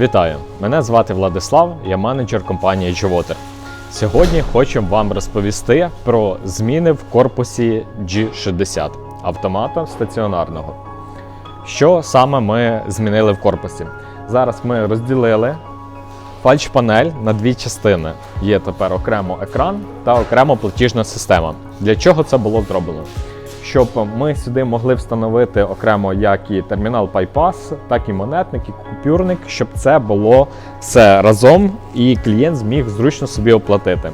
Вітаю! Мене звати Владислав, я менеджер компанії Животер. Сьогодні хочемо вам розповісти про зміни в корпусі G60 автомата стаціонарного. Що саме ми змінили в корпусі? Зараз ми розділили фальш-панель на дві частини. Є тепер окремо екран та окремо платіжна система. Для чого це було зроблено? Щоб ми сюди могли встановити окремо як і термінал PayPass, так і монетник, і купюрник, щоб це було все разом і клієнт зміг зручно собі оплатити.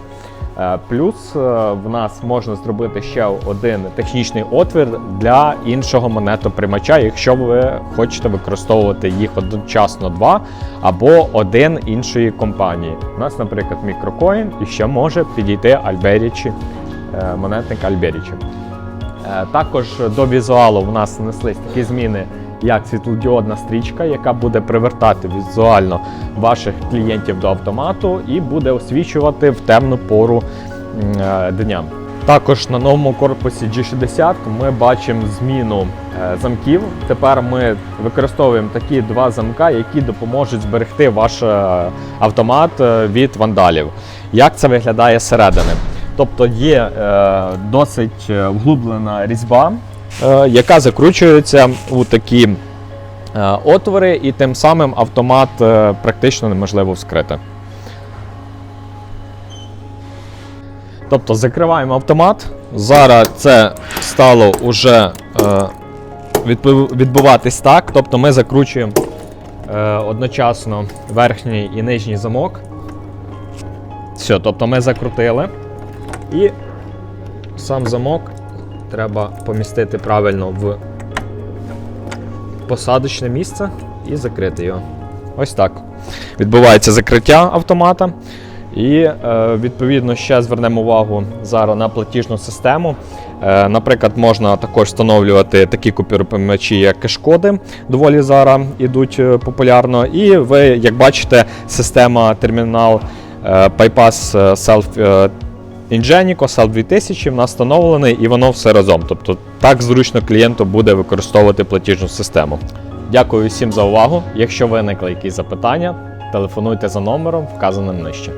Е, Плюс е, в нас можна зробити ще один технічний отвір для іншого монетоприймача, якщо ви хочете використовувати їх одночасно два або один іншої компанії. У нас, наприклад, мікрокоін і ще може підійти Альберічі, е, монетник Альберічі. Е, Також до візуалу в нас внеслись такі зміни, як світлодіодна стрічка, яка буде привертати візуально ваших клієнтів до автомату і буде освічувати в темну пору е, дня. Також на новому корпусі G60 ми бачимо зміну е, замків. Тепер ми використовуємо такі два замка, які допоможуть зберегти ваш автомат від вандалів. Як це виглядає зсередини? Тобто є е, досить е, вглублена різьба, е, яка закручується у такі е, отвори, і тим самим автомат е, практично неможливо вскрити. Тобто закриваємо автомат. Зараз це стало уже е, відбуватись так. Тобто ми закручуємо е, одночасно верхній і нижній замок. Все, тобто ми закрутили. І сам замок треба помістити правильно в посадочне місце і закрити його. Ось так. Відбувається закриття автомата. І е, відповідно ще звернемо увагу зараз на платіжну систему. Е, наприклад, можна також встановлювати такі купюроприймачі, як кешкоди, доволі зараз ідуть е, популярно. І ви, як бачите, система термінал PayPass Self Ingenico Sal 2000 в нас встановлений і воно все разом. Тобто так зручно клієнту буде використовувати платіжну систему. Дякую всім за увагу. Якщо виникли якісь запитання, телефонуйте за номером, вказаним нижче.